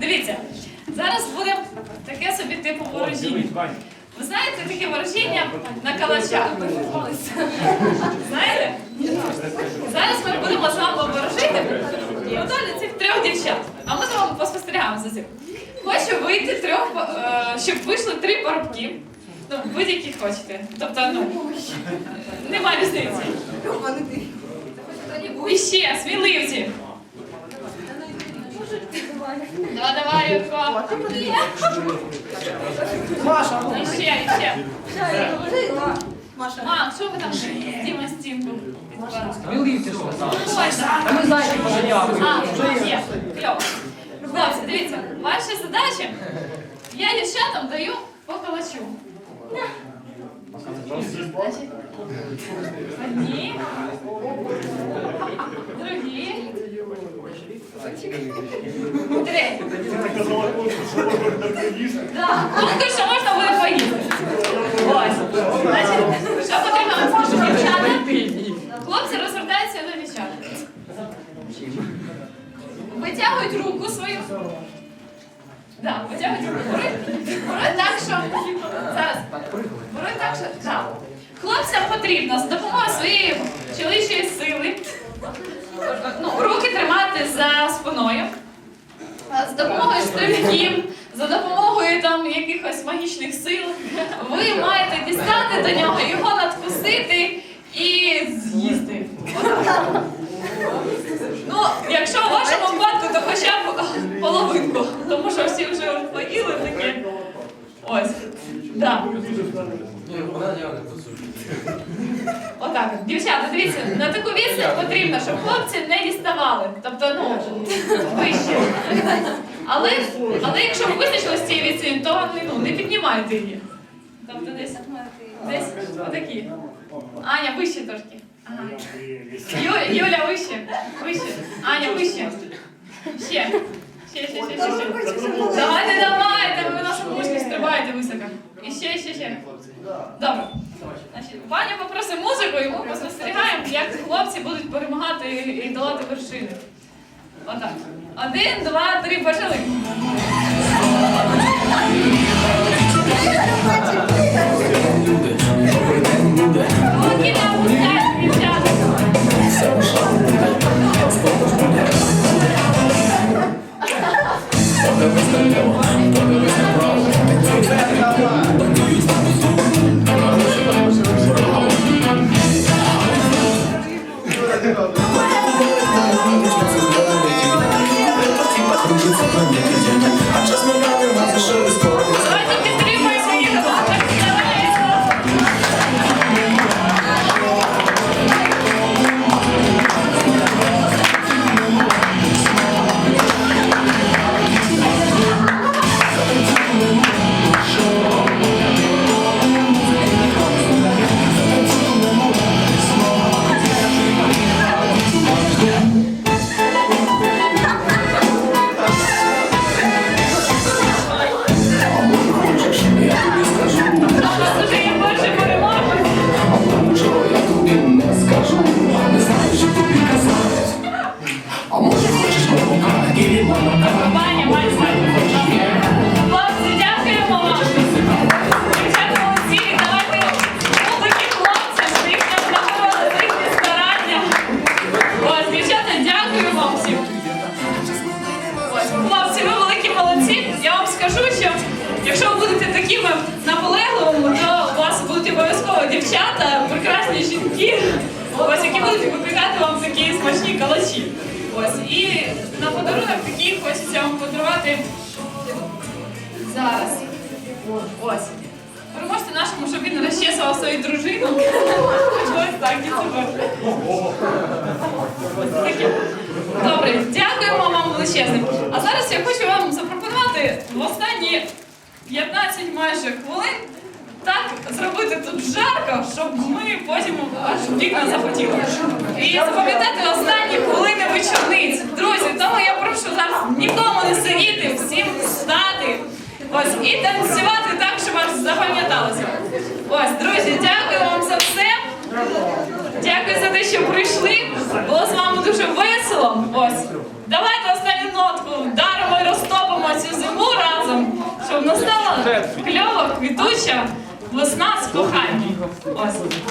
Дивіться, зараз буде таке собі типу ворожіння. Ви знаєте таке ворожіння на калачах? Знаєте? Зараз ми будемо з вами ворожити долі цих трьох дівчат. А ми з вами поспостерігаємо за цим. Хочу вийти трьох, е, щоб вийшли три парубки. Ну, будь-які хочете. Тобто, ну, немає різниці. І ще, сміливці. Давай, давай, Юрко. Маша, І ще, і ще. Маша. Мам, що ви там Діма стінку? Милиці що там? Ой, Та ми знаєте, пожаліяли. А, є, кльово. Хлопці, дивіться, ваша задача, я дівчатам даю по калачу. Значить, Одні, другі, Конкурс, що можна буде поїсти. Ось. Значить, що потрібно вам скажу, дівчата? Хлопці розвертаються до дівчат. Витягують руку свою. Да, витягують руку. Так, що. Зараз. Беруть так, що. Да. Хлопцям потрібно з допомогою своєї чоловічої сили ну, руки тримати за спиною. З допомогою стрибків, за допомогою там якихось магічних сил, ви маєте дістати до нього, його надкусити і з'їсти. Ну, якщо в вашому випадку, то хоча б половинку, тому що всі вже поїли таке. Ось. Да. Отак. Дівчата, дивіться, на таку відстань потрібно, щоб хлопці не діставали. Тобто, ну, вище. Але, але якщо ви визначилися з цією відстані, то ну, не піднімайте її. Тобто десь, десь отакі. Аня, вище трошки. Ага. Юля, Юля, вище. Вище. Аня, вище. Ще. Ще, ще, ще, ще. ще. Давайте, давайте, ви високо. І Добре. Значить, Ваня попросить музику, і ми поспостерігаємо, як хлопці будуть перемагати і долати вершини. Отак. Один, два, три, почали. Давайте дівчата, прекрасні жінки, ось, які будуть випікати вам такі смачні калачі. Ось, і на подарунок такі хочеться вам подарувати зараз. Ось. Переможете нашому, щоб він розчесував свою дружину. Ось так, і таке. Добре, дякуємо вам величезним. А зараз я хочу вам запропонувати в останні 15 майже хвилин так зробити тут жарко, щоб ми потім аж вікна захотіли. І запам'ятати останні хвилини вечорниць. Друзі, тому я прошу зараз нікому не сидіти, всім встати. Ось і танцювати так, щоб аж запам'яталося. Ось, друзі, дякую вам за все. Дякую за те, що прийшли. Було з вами дуже весело. Ось. Давайте останню нотку вдаримо і розтопимо кльово, квітуча, весна з коханням. Ось.